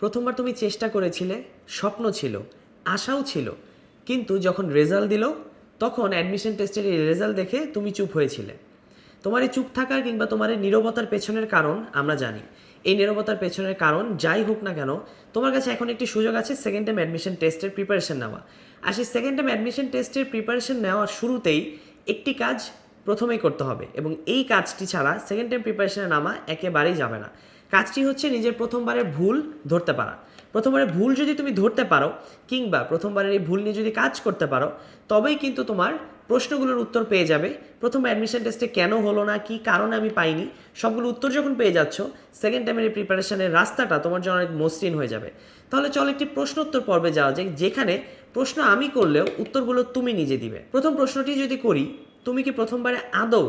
প্রথমবার তুমি চেষ্টা করেছিলে, স্বপ্ন ছিল, আশাও ছিল, কিন্তু যখন রেজাল্ট দিল, তখন অ্যাডমিশন টেস্টের এই রেজাল্ট দেখে তুমি চুপ হয়েছিলে। তোমার এই চুপ থাকার কিংবা তোমার এই নীরবতার পেছনের কারণ আমরা জানি। এই নীরবতার পেছনের কারণ যাই হোক না কেন, তোমার কাছে এখন একটি সুযোগ আছে সেকেন্ড টাইম অ্যাডমিশন টেস্টের প্রিপারেশন নেওয়া। আর সেই সেকেন্ড টাইম অ্যাডমিশন টেস্টের প্রিপারেশন নেওয়ার শুরুতেই একটি কাজ প্রথমেই করতে হবে এবং এই কাজটি ছাড়া সেকেন্ড টাইম প্রিপারেশনে নামা একেবারেই যাবে না। কাজটি হচ্ছে নিজের প্রথমবারের ভুল ধরতে পারা। প্রথমবারের ভুল যদি তুমি ধরতে পারো, কিংবা প্রথমবারের এই ভুল নিয়ে যদি কাজ করতে পারো, তবেই কিন্তু তোমার প্রশ্নগুলোর উত্তর পেয়ে যাবে। প্রথম অ্যাডমিশন টেস্টে কেন হলো না, কি কারণে আমি পাইনি, সবগুলো উত্তর যখন পেয়ে যাচ্ছ সেকেন্ড টাইমের এই প্রিপারেশনের রাস্তাটা তোমার জন্য অনেক মসৃণ হয়ে যাবে। তাহলে চলো একটি প্রশ্নোত্তর পর্বে যাওয়া যায় যেখানে প্রশ্ন আমি করলেও উত্তরগুলো তুমি নিজে দিবে। প্রথম প্রশ্নটি যদি করি, তুমি কি প্রথমবারে আদৌ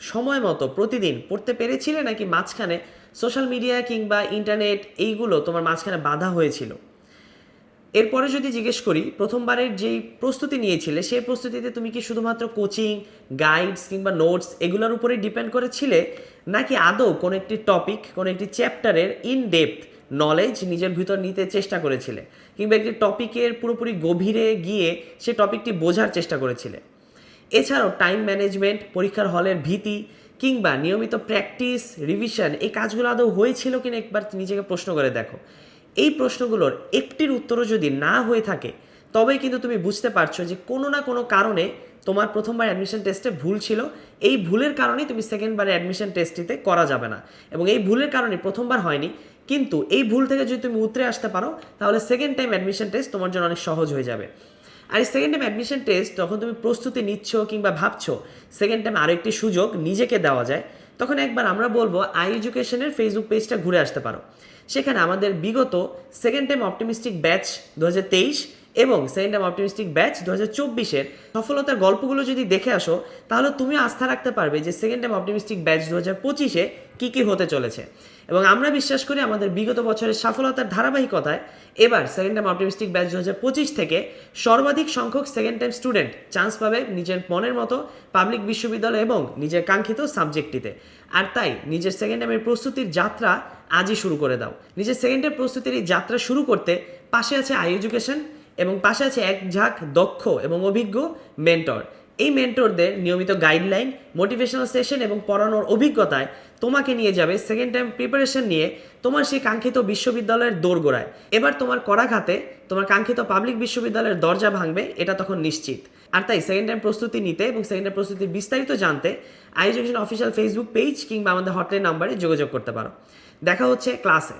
সময় মতো প্রতিদিন পড়তে পেরেছিলে নাকি মাঝখানে সোশ্যাল মিডিয়া কিংবা ইন্টারনেট এইগুলো তোমার মাঝখানে বাধা হয়েছিল? এরপরে যদি জিজ্ঞেস করি, প্রথমবারের যেই প্রস্তুতি নিয়েছিলে, সেই প্রস্তুতিতে তুমি কি শুধুমাত্র কোচিং, গাইডস কিংবা নোটস এগুলোর উপরেই ডিপেন্ড করেছিলে? নাকি আদৌ কোনো একটি টপিক, কোনো একটি চ্যাপ্টারের ইন ডেপথ নলেজ নিজের ভিতর নিতে চেষ্টা করেছিলে? কিংবা একটি টপিকের পুরোপুরি গভীরে গিয়ে সে টপিকটি বোঝার চেষ্টা করেছিলে? এছাড়াও টাইম ম্যানেজমেন্ট পরীক্ষার হলের ভীতি, কিংবা নিয়মিত প্র্যাকটিস রিভিশন এই কাজগুলো আদৌ হয়েছিল কিনা একবার নিজেকে প্রশ্ন করে দেখো। এই প্রশ্নগুলোর একটির উত্তরও যদি না হয়ে থাকে, তবেই কিন্তু তুমি বুঝতে পারছ যে কোনো না কোনো কারণে তোমার প্রথমবার অ্যাডমিশন টেস্টে ভুল ছিল। এই ভুলের কারণেই তুমি সেকেন্ডবারে অ্যাডমিশন টেস্টটিতে করা যাবে না। এবং এই ভুলের কারণে প্রথমবার হয়নি, কিন্তু এই ভুল থেকে যদি তুমি উতরে আসতে পারো, তাহলে সেকেন্ড টাইম অ্যাডমিশন টেস্ট তোমার জন্য অনেক সহজ হয়ে যাবে। আর সেকেন্ড টাইম অ্যাডমিশন টেস্ট যখন তুমি প্রস্তুতি নিচ্ছ কিংবা ভাবছ সেকেন্ড টাইম আরও একটি সুযোগ নিজেকে দেওয়া যায়, তখন একবার আমরা বলব আই এডুকেশনের ফেসবুক পেজটা ঘুরে আসতে পারো। সেখানে আমাদের বিগত সেকেন্ড টাইম অপটিমিস্টিক ব্যাচ দু হাজার তেইশ এবং সেকেন্ড টাইম অপটিমিস্টিক ব্যাচ দু হাজার চব্বিশের সফলতার গল্পগুলো যদি দেখে আসো, তাহলে তুমি আস্থা রাখতে পারবে যে সেকেন্ড টাইম অপটিমিস্টিক ব্যাচ দু হাজার পঁচিশে কী কী হতে চলেছে। এবং আমরা বিশ্বাস করি আমাদের বিগত বছরের সফলতার ধারাবাহিকতায় এবার সেকেন্ড টাইম অপটিমিস্টিক ব্যাচ দু হাজার পঁচিশ থেকে সর্বাধিক সংখ্যক সেকেন্ড টাইম স্টুডেন্ট চান্স পাবে নিজের মনের মতো পাবলিক বিশ্ববিদ্যালয় এবং নিজের কাঙ্ক্ষিত সাবজেক্টটিতে আর তাই নিজের সেকেন্ড টাইমের প্রস্তুতির যাত্রা আজই শুরু করে দাও। নিজের সেকেন্ড টাইম প্রস্তুতির এই যাত্রা শুরু করতে পাশে আছে আই এডুকেশন এবং পাশে আছে এক ঝাঁক, দক্ষ এবং অভিজ্ঞ মেন্টর এই মেন্টরদের নিয়মিত গাইডলাইন মোটিভেশনাল সেশন এবং পড়ানোর অভিজ্ঞতায় তোমাকে নিয়ে যাবে সেকেন্ড টাইম প্রিপারেশন নিয়ে তোমার সেই কাঙ্ক্ষিত বিশ্ববিদ্যালয়ের দোরগোড়ায়। এবার তোমার করাঘাতে তোমার কাঙ্ক্ষিত পাবলিক বিশ্ববিদ্যালয়ের দরজা ভাঙবে, এটা তখন নিশ্চিত। আর তাই সেকেন্ড টাইম প্রস্তুতি নিতে এবং সেকেন্ড টাইম প্রস্তুতির বিস্তারিত জানতে আইএজুকেশন অফিসিয়াল ফেসবুক পেজ কিংবা আমাদের হটলাইন নাম্বারে যোগাযোগ করতে পারো। দেখা হচ্ছে ক্লাসে